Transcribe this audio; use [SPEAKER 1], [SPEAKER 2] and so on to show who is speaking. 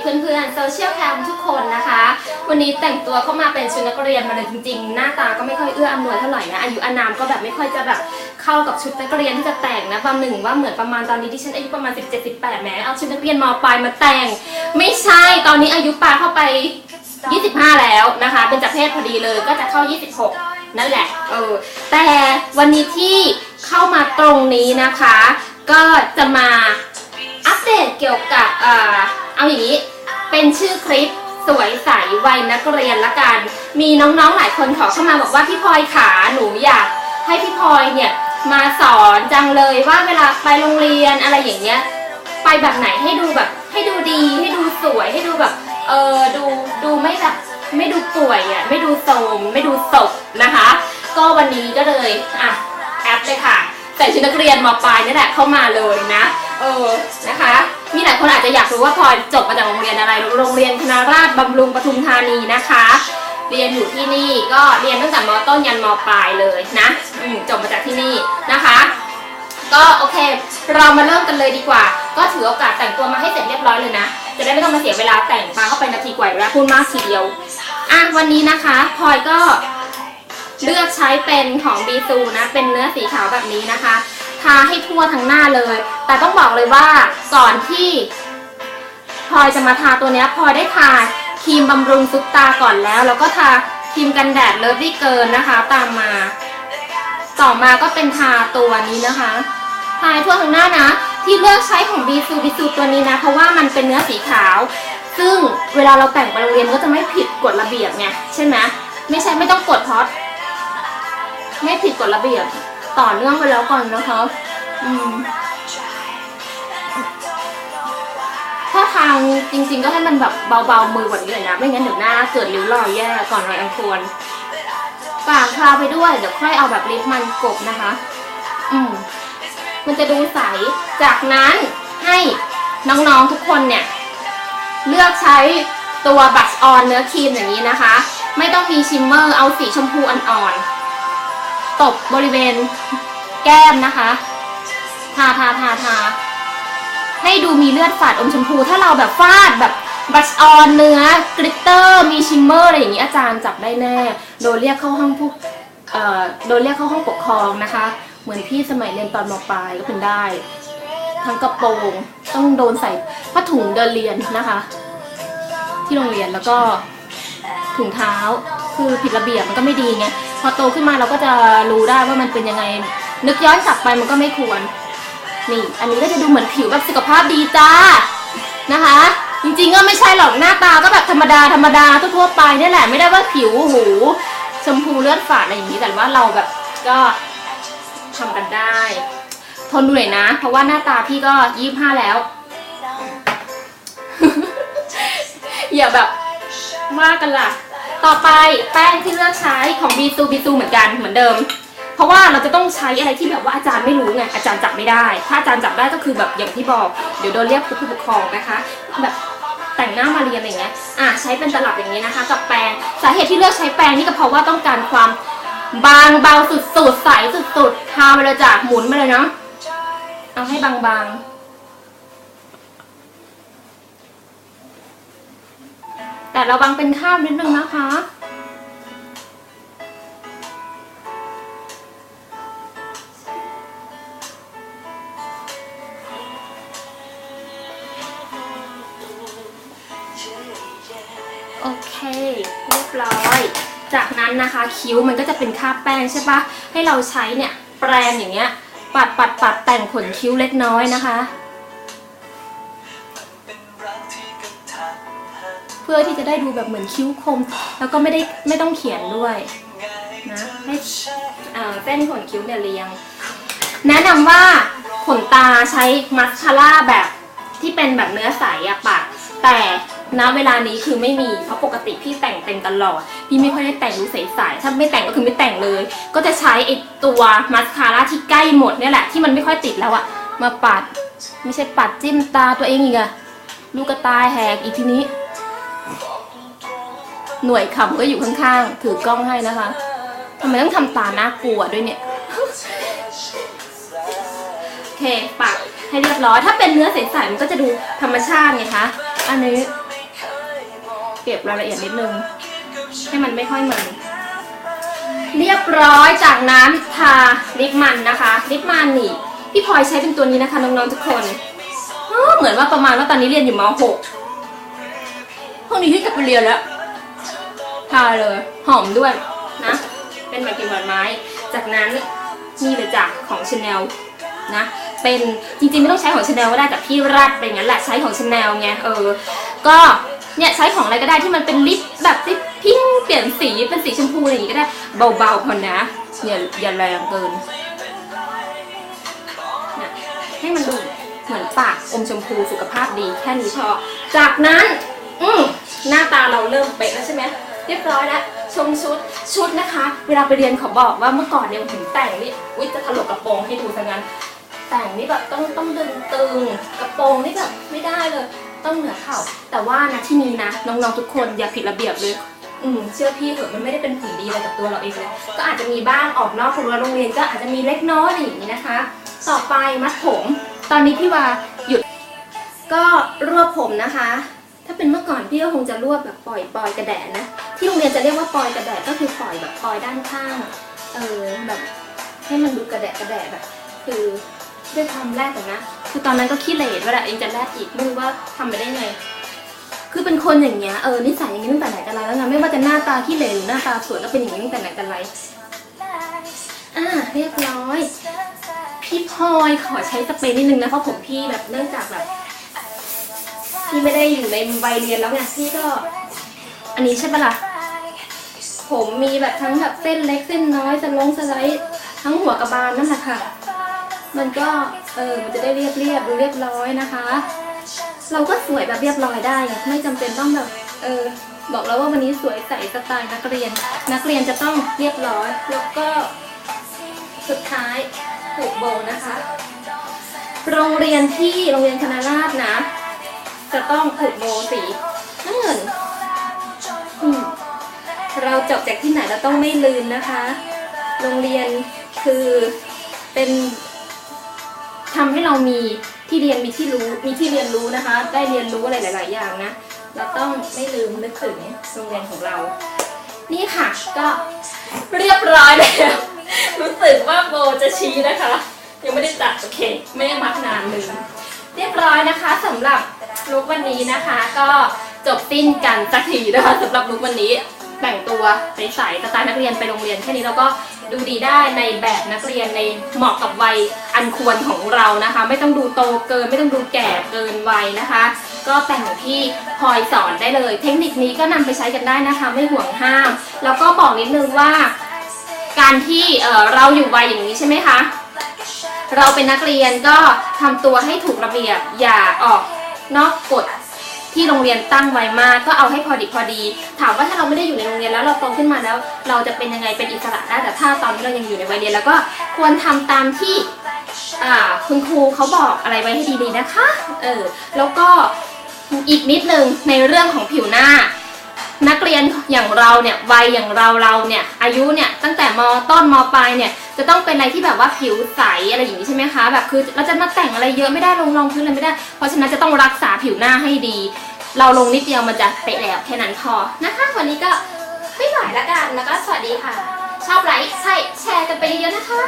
[SPEAKER 1] เพื่อนๆโซเชียลแคมทุกคนนะคะ วันนี้แต่งตัวเข้ามาเป็นชุดนักเรียนมาเลยจริงๆ หน้าตาก็ไม่ค่อยเอื้ออำนวยเท่าไหร่นะอายุอานามก็แบบไม่ค่อยจะแบบเข้ากับชุดนักเรียนที่จะแต่งนะประหนึ่งว่าเหมือนประมาณตอนนี้ที่ฉันอายุประมาณ 17-18แหมเอาชุดนักเรียนมปลายมาแต่ง ไม่ใช่ตอนนี้อายุปลาเข้าไป 25 แล้วนะคะ เป็นจักเพศพอดีเลยก็จะเข้า 26 นั่นแหละเออแต่วันนี้ที่เข้ามาตรงนี้นะคะ ก็จะมา อเอาอย่างนี้ เป็นชื่อคลิปสวยใสวัยนักเรียนละกัน มีน้องๆหลายคนขอเข้ามาบอกว่าพี่พลอยขาหนูอยาก ให้พี่พลอยเนี่ยมาสอนจังเลยว่าเวลาไปโรงเรียนอะไรอย่างเงี้ยไปแบบไหนให้ดูแบบให้ดูดีให้ดูสวยให้ดูแบบเออดูดูไม่แบบไม่ดูป่วยอะไม่ดูโทมไม่ดูศพนะคะ ก็วันนี้ก็เลยอะแอปเลยค่ะใส่ชุดนักเรียนมาปลายนี่แหละเข้ามาเลยนะ เออนะคะ มีหลายคนอาจจะอยากรู้ว่าพลอยจบมาจากโรงเรียนอะไร โรงเรียนคณะราษฎรบำรุงปทุมธานีนะคะ เรียนอยู่ที่นี่ก็เรียนตั้งแต่มต้นยันมปลายเลยนะจบมาจากที่นี่นะคะ ก็โอเค เรามาเริ่มกันเลยดีกว่า ก็ถือโอกาสแต่งตัวมาให้เสร็จเรียบร้อยเลยนะ จะได้ไม่ต้องมาเสียเวลาแต่งปาเข้าไปนาทีกว่าแล้วพูดมากทีเดียวอะวันนี้นะคะพลอยก็เลือกใช้เป็นของบีซูนะ เป็นเนื้อสีขาวแบบนี้นะคะ ทาให้ทั่วทั้งหน้าเลย แต่ต้องบอกเลยว่าก่อนที่พลอยจะมาทาตัวนี้พลอยได้ทาครีมบำรุงซุปตาก่อนแล้ว แล้วก็ทาครีมกันแดดเลิฟลี่เกินนะคะ ตามมา ต่อมาก็เป็นทาตัวนี้นะคะทาทั่วทั้งหน้านะ ที่เลือกใช้ของบีซูบีซูตัวนี้นะ เพราะว่ามันเป็นเนื้อสีขาว ซึ่งเวลาเราแต่งไปโรงเรียนก็จะไม่ผิดกฎระเบียบไงใช่ไหมไม่ใช่ไม่ต้องกดพอดไม่ผิดกฎระเบียบ ต่อเนื่องไปแล้วก่อนนะคะอืมถ้าทางจริง ๆ ก็ให้มันแบบเบาๆมือกว่านี้เลยนะ ไม่งั้นเดี๋ยวหน้าเกิดริ้วรอยแย่ก่อนรอยอันควรปากทาไปด้วยเดี๋ยวค่อยเอาแบบลิปมันกบนะคะ อืมมันจะดูใส จากนั้นให้น้องๆทุกคนเนี่ย เลือกใช้ตัวบัชออนเนื้อครีมอย่างนี้นะคะ ไม่ต้องมีชิมเมอร์เอาสีชมพูอ่อนๆ ตบบริเวณแก้มนะคะ ทาทาทาทาให้ดูมีเลือดฝาดอมชมพู ถ้าเราแบบฟาดแบบบัชออนเนื้อกริตเตอร์ มีชิมเมอร์อะไรอย่างนี้อาจารย์จับได้แน่ โดนเรียกเข้าห้องผู้เอ่อโดนเรียกเข้าห้องปกครองนะคะ เหมือนพี่สมัยเรียนตอนมปลายก็เป็นได้ ทั้งกระโปรงต้องโดนใส่ผ้าถุงเดินเรียนนะคะ ที่โรงเรียนแล้วก็ถุงเท้าคือผิดระเบียบมันก็ไม่ดีไง พอโตขึ้นมาเราก็จะรู้ได้ว่ามันเป็นยังไง นึกย้อนกลับไปมันก็ไม่ควร นี่ อันนี้ก็จะดูเหมือนผิวแบบสุขภาพดีจ้านะคะ จริงๆก็ไม่ใช่หรอกหน้าตาก็แบบธรรมดาธรรมดาทั่วๆไปนี่แหละไม่ได้ว่าผิวหูชมพูเลือดฝาดอะไรอย่างนี้แต่ว่าเราแบบก็ทำกันได้ ทนดูหน่อยนะ เพราะว่าหน้าตาพี่ก็ยี่ห้าแล้ว อย่าแบบว่ากันล่ะ ต่อไปแป้งที่เลือกใช้ของบีซูบีซูเหมือนกันเหมือนเดิม เพราะว่าเราจะต้องใช้อะไรที่แบบว่าอาจารย์ไม่รู้ไงอาจารย์จับไม่ได้ ถ้าอาจารย์จับได้ก็คือแบบอย่างที่บอกเดี๋ยวโดนเรียกผู้ปกครองนะคะแบบแต่งหน้ามาเรียนอะไรอย่างเงี้ยอะใช้เป็นตลับอย่างนี้นะคะ กับแปรงสาเหตุที่เลือกใช้แปรงนี่ก็เพราะว่าต้องการความบางเบาสุดๆใสสุดๆทาไปเลยจ้ะหมุนไปเลยเนาะเอาให้บางๆ แต่ระวังเป็นข้าวนิดนึงนะคะ โอเค เรียบร้อย จากนั้นนะคะคิ้วมันก็จะเป็นคาบแป้งใช่ปะให้เราใช้เนี่ยแปรงอย่างเงี้ย ปัดปัดปัดแต่งขนคิ้วเล็กน้อยนะคะ เพื่อที่จะได้ดูแบบเหมือนคิ้วคม แล้วก็ไม่ได้ไม่ต้องเขียนด้วยนะให้เอ่อเส้นขนคิ้วเนี่ยเรียง แนะนำว่าขนตาใช้มัสคาร่าแบบที่เป็นแบบเนื้อใสอะปะแต่ณเวลานี้คือไม่มีเพราะปกติพี่แต่งเต็มตลอดพี่ไม่ค่อยได้แต่งรูใสๆถ้าไม่แต่งก็คือไม่แต่งเลย ก็จะใช้ไอตัวมัสคาร่าที่ใกล้หมดเนี่ยแหละที่มันไม่ค่อยติดแล้วอะมาปัด ไม่ใช่ปัดจิ้มตาตัวเองอีกอะลูกกระตายแหกอีกทีนี้ หน่วยขำก็อยู่ข้างๆ ถือกล้องให้นะคะทำไมต้องทำตาหน่ากลัวด้วยเนี่ย โอเคปักให้เรียบร้อย ถ้าเป็นเนื้อใสๆมันก็จะดูธรรมชาติไงคะ อันนี้ เก็บรายละเอียดนิดนึง ให้มันไม่ค่อยมันเรียบร้อยจากนั้นทาลิปมันนะคะลิปมันนี่พี่พลอยใช้เป็นตัวนี้นะคะน้องๆทุกคนเหมือนว่าประมาณว่าตอนนี้เรียนอยู่ม .6 ห้องนี้ที่จะไปเรียนแล้วทาเลย หอมด้วยนะ เป็นแบบกลิ่นหวานไม้ จากนั้นนี่เลยจ้ะของชาแนลนะ เป็นจริงๆไม่ต้องใช้ของชาแนลก็ได้แต่พี่รัดไปงั้นแหละใช้ของชาแนลไงเออ ก็เนี่ยใช้ของอะไรก็ได้ที่มันเป็นลิปแบบลิปพิ้งเปลี่ยนสีเป็นสีชมพูอะไรอย่างงี้ก็ได้เบาๆพอนะอย่าอย่าแรงเกินเนี่ยให้มันดูเหมือนปากอมชมพูสุขภาพดีแค่นี้พอจากนั้น อืม หน้าตาเราเริ่มเป๊ะแล้วใช่ไหมเรียบร้อยแล้วชมชุดชุดนะคะ เวลาไปเรียนขอบอกว่าเมื่อก่อนเนี่ยถึงแต่งนี่อุ้ยจะถลกกระโปรงให้ดูซะงั้น แต่งนี่แบบต้องต้องดึงตึงกระโปรงนี่แบบไม่ได้เลย ต้องเหนือเข่าแต่ว่านะที่นี้นะน้องๆทุกคนอย่าผิดระเบียบเลยอืมเชื่อพี่เถอะมันไม่ได้เป็นผลดีอะไรกับตัวเราเองเลยก็อาจจะมีบ้างออกนอกรั้วโรงเรียนก็อาจจะมีเล็กน้อยอะไรอย่างนี้นะคะ ต่อไปมัดผม ตอนนี้พี่ว่าหยุดก็รวบผมนะคะ ถ้าเป็นเมื่อก่อนพี่ก็คงจะรวบแบบปล่อยปล่อยกระแดะนะ ที่โรงเรียนจะเรียกว่าปล่อยกระแดะก็คือปล่อยแบบปล่อยด้านข้าง เออแบบให้มันดูกระแดะกระแดะแบบ คือด้วยความแรกแต่นะ คือตอนนั้นก็ขี้เหร่ด้วยแหละเองจะแรกอีกไม่รู้ว่าทำไปได้ไง คือเป็นคนอย่างเงี้ยเออนิสัยอย่างนี้ตั้งแต่ไหนแต่ไรแล้วนะไม่ว่าจะหน้าตาขี้เหร่หรือหน้าตาสวยก็เป็นอย่างนี้ตั้งแต่ไหนแต่ไรอ่าเรียบร้อย พี่พลอยขอใช้สเปรย์นิดนึงนะเพราะผมพี่แบบเนื่องจากแบบ พี่ไม่ได้อยู่ในวัยเรียนแล้วไงพี่ก็ อันนี้ใช่ปะล่ะผมมีแบบทั้งแบบเส้นเล็กเส้นน้อยสลงสไลด์ทั้งหัวกระบาลนั่นแหละค่ะ มันก็เออมันจะได้เรียบเรียบดูเรียบร้อยนะคะ เราก็สวยแบบเรียบร้อยได้ไม่จำเป็นต้องแบบเออบอกแล้วว่าวันนี้สวยใส่สไตล์นักเรียน นักเรียนจะต้องเรียบร้อย แล้วก็สุดท้ายผูกโบนะคะ โรงเรียนที่โรงเรียนคณะราษฎรนะจะ ต้องผูกโบสีน้ำเงินอืมเราจบจากที่ไหนเราต้องไม่ลืมนะคะ โรงเรียนคือเป็นทำให้เรามีที่เรียนมีที่รู้มีที่เรียนรู้นะคะ ได้เรียนรู้อะไรหลาย ๆ อย่างนะ เราต้องไม่ลืมนึกถึงโรงเรียนของเรา นี่ค่ะก็เรียบร้อยแล้ว รู้สึกว่าโบจะชี้นะคะ ยังไม่ได้ตัดโอเค ไม่ได้มัดนานลืมเรียบร้อยนะคะสำหรับ ลุกวันนี้นะคะ ก็จบสิ้นกันสักทีนะคะสำหรับลุกวันนี้แต่งตัวใสๆสไตล์นักเรียนไปโรงเรียนแค่นี้เราก็ดูดีได้ในแบบนักเรียนในเหมาะกับวัยอันควรของเรานะคะ ไม่ต้องดูโตเกิน ไม่ต้องดูแก่เกินวัยนะคะ ก็แต่งที่พลอยสอนได้เลย เทคนิคนี้ก็นำไปใช้กันได้นะคะ ไม่ห่วงห้าม แล้วก็บอกนิดนึงว่า การที่เเราอยู่วัยอย่างนี้ใช่ไหมคะเราเป็นนักเรียนก็ทำตัวให้ถูกระเบียบอย่าออก นอกกฎที่โรงเรียนตั้งไว้มากก็เอาให้พอดีพอดี ถามว่าถ้าเราไม่ได้อยู่ในโรงเรียนแล้วเราโตขึ้นมาแล้ว เราจะเป็นยังไงเป็นอิสระได้แต่ถ้าตอนนี้เรายังอยู่ในวัยเรียน แล้วก็ควรทำตามที่คุณครูเขาบอกอะไรไว้ให้ดีๆนะคะเออแล้วก็อีกนิดนึงในเรื่องของผิวหน้า นักเรียนอย่างเราเนี่ยวัยอย่างเราเราเนี่ยอายุเนี่ยตั้งแต่มต้นมปลายเนี่ย จะต้องเป็นอะไรที่แบบว่าผิวใสอะไรอย่างนี้ใช่ไหมคะแบบคือเราจะมาแต่งอะไรเยอะไม่ได้ลงรองพื้นอะไรไม่ได้ เพราะฉะนั้นจะต้องรักษาผิวหน้าให้ดี เราลงนิดเดียวมันจะเป๊ะแล้วแค่นั้นพอนะคะ วันนี้ก็ไม่ไหวละกันแล้วก็สวัสดีค่ะ ชอบไลค์ใช่แชร์กันไปเยอะๆนะคะ